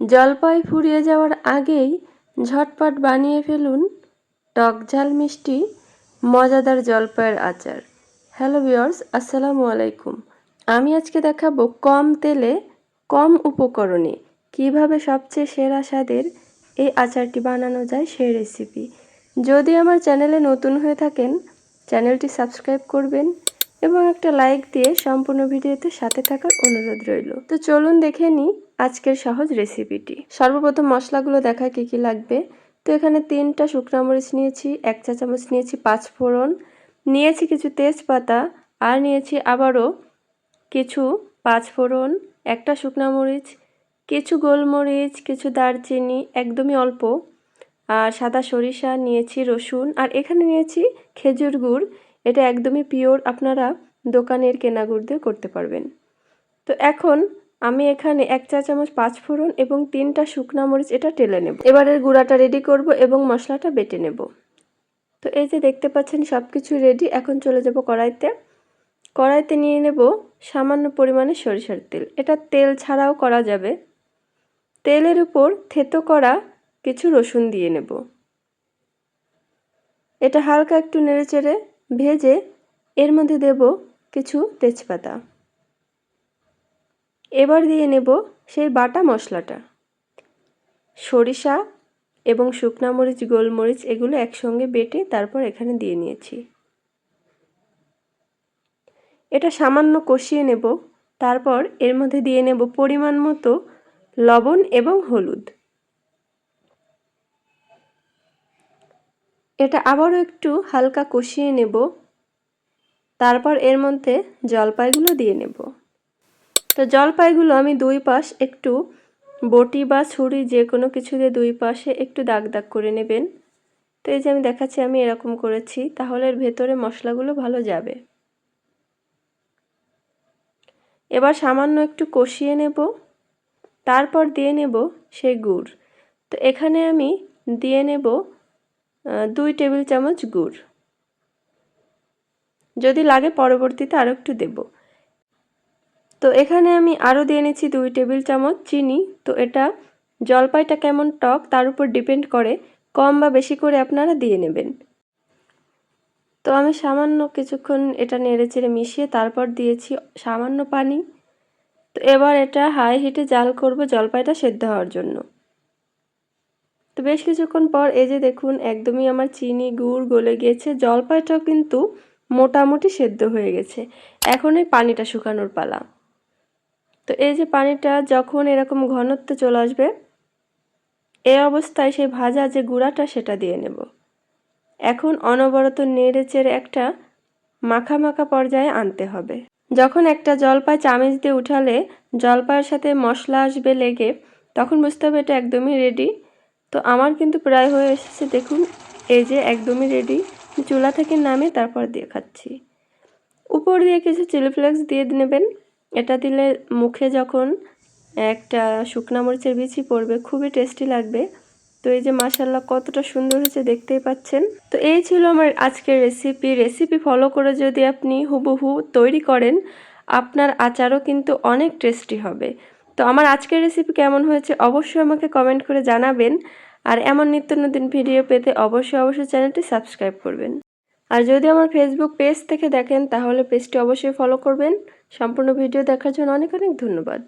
জলপাই ফুরিয়ে যাওয়ার আগেই ঝটপট বানিয়ে ফেলুন টক ঝাল মিষ্টি, মজাদার জলপাইয়ের আচার। হ্যালো ভিওর্স আসসালামু আলাইকুম। আমি আজকে দেখাবো কম তেলে, কম উপকরণে কীভাবে সবচেয়ে সেরা স্বাদের এই আচারটি বানানো যায় সেই রেসিপি। যদি আমার চ্যানেলে নতুন হয়ে থাকেন, চ্যানেলটি সাবস্ক্রাইব করবেন এবং একটা লাইক দিয়ে সম্পূর্ণ ভিডিওতে সাথে থাকার অনুরোধ রইল। তো চলুন দেখে নিই আজকের সহজ রেসিপিটি সর্বপ্রথম মশলাগুলো দেখা কী কী লাগবে। তো এখানে তিনটা শুকনো মরিচ নিয়েছি, এক চা চামচ নিয়েছি পাঁচ ফোড়ন, নিয়েছি কিছু তেজপাতা আর নিয়েছি আবারও কিছু পাঁচ ফোড়ন, একটা শুকনা মরিচ, কিছু গোলমরিচ, কিছু দারচিনি, একদমই অল্প, আর সাদা সরিষা, নিয়েছি রসুন, আর এখানে নিয়েছি খেজুর গুড়। এটা একদমই পিওর আপনারা দোকানের কেনা গুড় দিয়ে করতে পারবেন। তো এখন আমি এখানে এক চা চামচ পাঁচ ফোড়ন এবং তিনটা শুকনা মরিচ, এটা টেলে নেব। এবারের গুঁড়াটা রেডি করব এবং মশলাটা বেটে নেব। তো এই যে দেখতে পাচ্ছেন সব কিছু রেডি এখন চলে যাব কড়াইতে। কড়াইতে নিয়ে নেব সামান্য পরিমাণে সরিষার তেল। এটা তেল ছাড়াও করা যাবে। তেলের উপর থেতো করা কিছু রসুন দিয়ে নেব। এটা হালকা একটু নেড়েচেড়ে ভেজে এর মধ্যে দেব কিছু তেজপাতা। এবার দিয়ে নেব সেই বাটা মশলাটা। সরিষা এবং শুকনা মরিচ, গোলমরিচ এগুলো একসঙ্গে বেটে তারপর এখানে দিয়ে নিয়েছি। এটা সামান্য কষিয়ে নেব, তারপর এর মধ্যে দিয়ে নেব পরিমাণ মতো লবণ এবং হলুদ। এটা আবারও একটু হালকা কষিয়ে নেব, তারপর এর মধ্যে জলপাইগুলো দিয়ে নেব। তো জলপাইগুলো আমি দুই পাশ একটু বটি বা ছুরি যে কোনো কিছু দিয়ে দুই পাশে একটু দাগ দাগ করে নেবেন। তো এই যে আমি দেখাচ্ছি, আমি এরকম করেছি, তাহলে এর ভেতরে মশলাগুলো ভালো যাবে। এবার সামান্য একটু কষিয়ে নেব, তারপর দিয়ে নেব সেই গুড়। তো এখানে আমি দিয়ে নেব দুই টেবিল চামচ গুড়। যদি লাগে পরবর্তীতে আরও একটু দেব। তো এখানে আমি আরও দিয়ে নিচ্ছি দুই টেবিল চামচ চিনি। তো এটা জলপাইটা কেমন টক তার উপর ডিপেন্ড করে, কম বা বেশি করে আপনারা দিয়ে নেবেন। তো আমি সামান্য কিছুক্ষণ এটা নেড়ে চেড়ে মিশিয়ে তারপর দিয়েছি সামান্য পানি। তো এবার এটা হাই হিটে জাল করব জলপাইটা সেদ্ধ হওয়ার জন্য। তো বেশ কিছুক্ষণ পর এই যে দেখুন, একদমই আমার চিনি গুড় গলে গিয়েছে। জলপাইটাও কিন্তু মোটামুটি সেদ্ধ হয়ে গেছে। এখন এই পানিটা শুকানোর পালা। তো এই যে পানিটা যখন এরকম ঘনত্ব চলে আসবে এই অবস্থায় সেই ভাজা যে গুঁড়াটা সেটা দিয়ে নেব। এখন অনবরত নেড়ে চেড়ে একটা মাখা মাখা পর্যায়ে আনতে হবে। যখন একটা জলপাই চামিচ দিয়ে উঠালে জলপাইয়ের সাথে মশলা আসবে লেগে, তখন বুঝতে হবে এটা একদমই রেডি তো আমার কিন্তু প্রায় হয়ে এসেছে। দেখুন, এই যে একদমই রেডি চুলা থেকে নামে তারপর দিয়ে খাচ্ছি। উপর দিয়ে কিছু চিলি ফ্লেক্স দিয়ে নেবেন। এটা দিলে মুখে যখন একটা শুকনা মরিচের বিচি পড়বে, খুবই টেস্টি লাগবে। তো এই যে মাসাল্লাহ কতটা সুন্দর হয়েছে, দেখতেই পাচ্ছেন। তো এই ছিল আমার আজকের রেসিপি রেসিপি ফলো করে যদি আপনি হুবহু তৈরি করেন, আপনার আচারও কিন্তু অনেক টেস্টি হবে। তো আমার আজকের রেসিপি কেমন হয়েছে, অবশ্যই আমাকে কমেন্ট করে জানাবেন। আর এমন নিত্য নতুন ভিডিও পেতে অবশ্যই অবশ্যই চ্যানেলটি সাবস্ক্রাইব করবেন। আর যদি আমার ফেসবুক পেজ থেকে দেখেন, তাহলে পেজটি অবশ্যই ফলো করবেন। সম্পূর্ণ ভিডিও দেখার জন্য অনেক অনেক ধন্যবাদ।